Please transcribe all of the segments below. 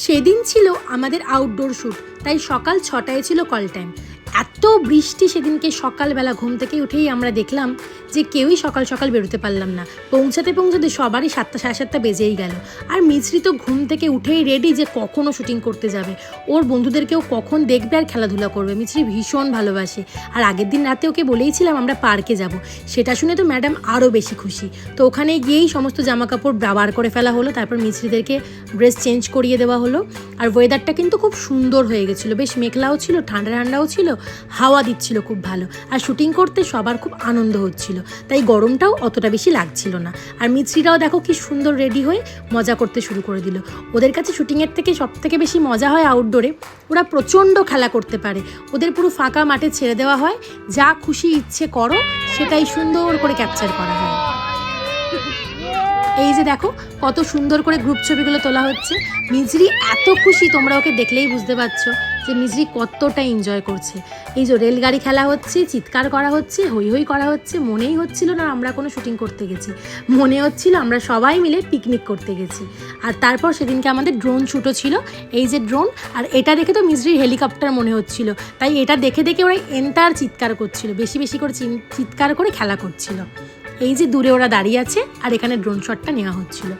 সেদিন ছিল আমাদের আউটডোর শ্যুট তাই সকাল ছটায় ছিল কল টাইম এত বৃষ্টি সেদিনকে সকালবেলা ঘুম থেকে উঠেই আমরা দেখলাম যে কেউই সকাল সকাল বেরোতে পারলাম না। পৌঁছাতে পৌঁছাতে সবারই সাতটা, সাড়ে সাতটা বেজেই গেল। আর মিছরি তো ঘুম থেকে উঠেই রেডি যে কখনও শুটিং করতে যাবে। ওর বন্ধুদেরকেও কখন দেখবে আর খেলাধুলা করবে। মিছরি ভীষণ ভালোবাসে। আর আগের দিন রাতে ওকে বলেইছিলাম আমরা পার্কে যাব। সেটা শুনে তো ম্যাডাম আরও বেশি খুশি। তো ওখানে গিয়েই সমস্ত জামা কাপড় বার করে ফেলা হলো। তারপর মিছরিদেরকে ড্রেস চেঞ্জ করিয়ে দেওয়া হলো। আর ওয়েদারটা কিন্তু খুব সুন্দর হয়ে গেছিল। বেশ মেঘলাও ছিল ঠান্ডা ঠান্ডাও ছিল। হাওয়া দিচ্ছিল খুব ভালো। আর শুটিং করতে সবার খুব আনন্দ হচ্ছিল। তাই গরমটাও অতটা বেশি লাগছিল না। আর মিছরিরাও দেখো কি সুন্দর রেডি হয়ে মজা করতে শুরু করে দিল। ওদের কাছে শুটিংয়ের থেকে সব থেকে বেশি মজা হয় আউটডোরে ওরা প্রচণ্ড খেলা করতে পারে। ওদের পুরো ফাঁকা মাঠে ছেড়ে দেওয়া হয়। যা খুশি ইচ্ছে করো, সেটাই সুন্দর করে ক্যাপচার করা হয়। এই যে দেখো, কত সুন্দর করে গ্রুপ ছবিগুলো তোলা হচ্ছে। মিজরি এত খুশি, তোমরা ওকে দেখলেই বুঝতে পারছ যে মিজরি কতটা এনজয় করছে। এই যে রেলগাড়ি খেলা হচ্ছে, চিৎকার করা হচ্ছে, হই হই করা হচ্ছে, মনেই হচ্ছিল না আমরা কোনো শুটিং করতে গেছি। মনে হচ্ছিল আমরা সবাই মিলে পিকনিক করতে গেছি। আর তারপর সেদিনকে আমাদের ড্রোন শ্যুটও ছিল। এই যে ড্রোন আর এটা দেখে তো মিজরির হেলিকপ্টার মনে হচ্ছিল। তাই এটা দেখে দেখে ওরা এন্টার চিৎকার করছিল, বেশি বেশি করে চিৎকার করে খেলা করছিল। এই যে দূরে ওরা দাঁড়িয়ে আছে আর এখানে ড্রোন শটটা নেওয়া হচ্ছিল।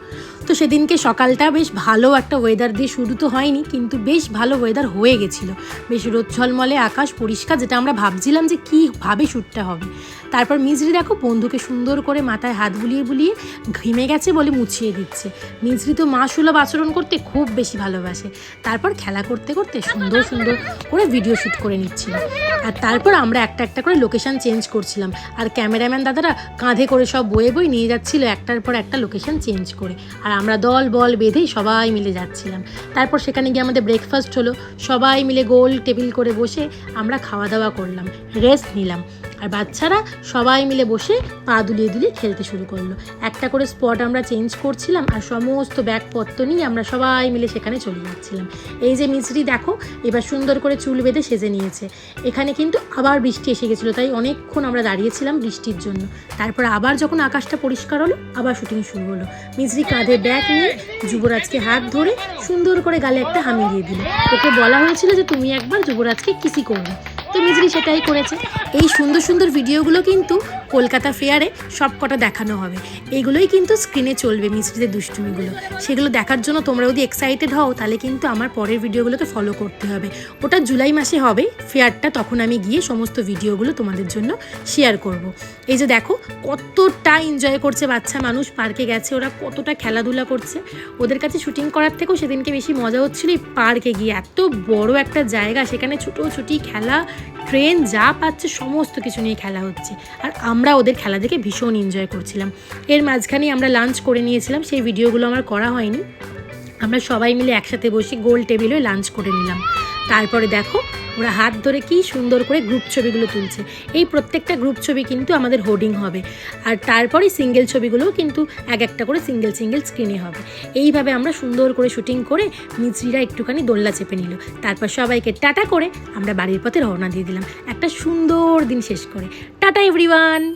তো সেদিনকে সকালটা বেশ ভালো একটা ওয়েদার দিয়ে শুরু তো হয়নি, কিন্তু বেশ ভালো ওয়েদার হয়ে গেছিল। বেশ রোদ ঝলমলে, আকাশ পরিষ্কার, যেটা আমরা ভাবছিলাম যে কীভাবে শ্যুটটা হবে। তারপর মিজরি দেখো, বন্ধুকে সুন্দর করে মাথায় হাত বুলিয়ে বুলিয়ে ঘেমে গেছে বলে মুছিয়ে দিচ্ছে। মিজরি তো মা সুলভ আচরণ করতে খুব বেশি ভালোবাসে। তারপর খেলা করতে করতে সুন্দর সুন্দর করে ভিডিও শ্যুট করে নিচ্ছিল। আর তারপর আমরা একটা একটা করে লোকেশন চেঞ্জ করছিলাম। আর ক্যামেরাম্যান দাদারা কাঁধে করে সব বয়ে বয়ে নিয়ে যাচ্ছিল একটার পর একটা লোকেশান চেঞ্জ করে। আর আমরা দল, বল বেঁধে সবাই মিলে যাচ্ছিলাম। তারপর সেখানে গিয়ে আমাদের ব্রেকফাস্ট হলো। সবাই মিলে গোল টেবিল করে বসে আমরা খাওয়া দাওয়া করলাম। রেস্ট নিলাম। আর বাচ্চারা সবাই মিলে বসে পা দুলিয়ে দুলিয়ে খেলতে শুরু করল। একটা করে স্পট আমরা চেঞ্জ করছিলাম আর সমস্ত ব্যাগপত্র নিয়ে আমরা সবাই মিলে সেখানে চলে যাচ্ছিলাম। এই যে মিছরি দেখো, এবার সুন্দর করে চুল বেঁধে সেজে নিয়েছে। এখানে কিন্তু আবার বৃষ্টি এসে গেছিল, তাই অনেকক্ষণ আমরা দাঁড়িয়েছিলাম বৃষ্টির জন্য। তারপর আবার যখন আকাশটা পরিষ্কার হলো, আবার শুটিং শুরু হলো। মিছরি কাঁধে ব্যাগ নিয়ে যুবরাজকে হাত ধরে সুন্দর করে গালে একটা হামি দিয়ে দিল। ওকে বলা হয়েছিল যে, তুমি একবার যুবরাজকে কিসি করবে। তো মিজরি সেটাই করেছে। এই সুন্দর সুন্দর ভিডিওগুলো কিন্তু কলকাতা ফেয়ারে সব কটা দেখানো হবে। এইগুলোই কিন্তু স্ক্রিনে চলবে মিস্ত্রিদের দুষ্টুমিগুলো। সেগুলো দেখার জন্য তোমরা যদি এক্সাইটেড হও, তাহলে কিন্তু আমার পরের ভিডিওগুলোকে ফলো করতে হবে। ওটা জুলাই মাসে হবে, ফেয়ারটা তখন আমি গিয়ে সমস্ত ভিডিওগুলো তোমাদের জন্য শেয়ার করব। এই যে দেখো, কতটা এনজয় করছে বাচ্চা মানুষ পার্কে গেছে, ওরা কতটা খেলাধুলা করছে। ওদের কাছে শুটিং করার থেকেও সেদিনকে বেশি মজা হচ্ছিল এই পার্কে গিয়ে। এত বড় একটা জায়গা, সেখানে ছুটোছুটি খেলা ট্রেন যা পাচ্ছে সমস্ত কিছু নিয়ে খেলা হচ্ছে। আর আমরা ওদের খেলা দেখে ভীষণ এনজয় করছিলাম। এর মাঝখানে আমরা লাঞ্চ করে নিয়েছিলাম, সেই ভিডিওগুলো আমার করা হয়নি। আমরা সবাই মিলে একসাথে বসে গোল টেবিলে লাঞ্চ করে নিলাম। তারপরে দেখো, ওরা হাত ধরে কি সুন্দর করে গ্রুপ ছবিগুলো তুলছে। এই প্রত্যেকটা গ্রুপ ছবি কিন্তু আমাদের হোর্ডিং হবে। আর তারপরে সিঙ্গেল ছবিগুলোও কিন্তু এক একটা করে সিঙ্গেল সিঙ্গেল স্ক্রিনে হবে। এইভাবে আমরা সুন্দর করে শুটিং করে মিছরিরা একটুখানি দোল্লা চেপে নিল। তারপর সবাইকে টাটা করে আমরা বাড়ির পথে রওনা দিয়ে দিলাম। একটা সুন্দর দিন শেষ করে। Tata everyone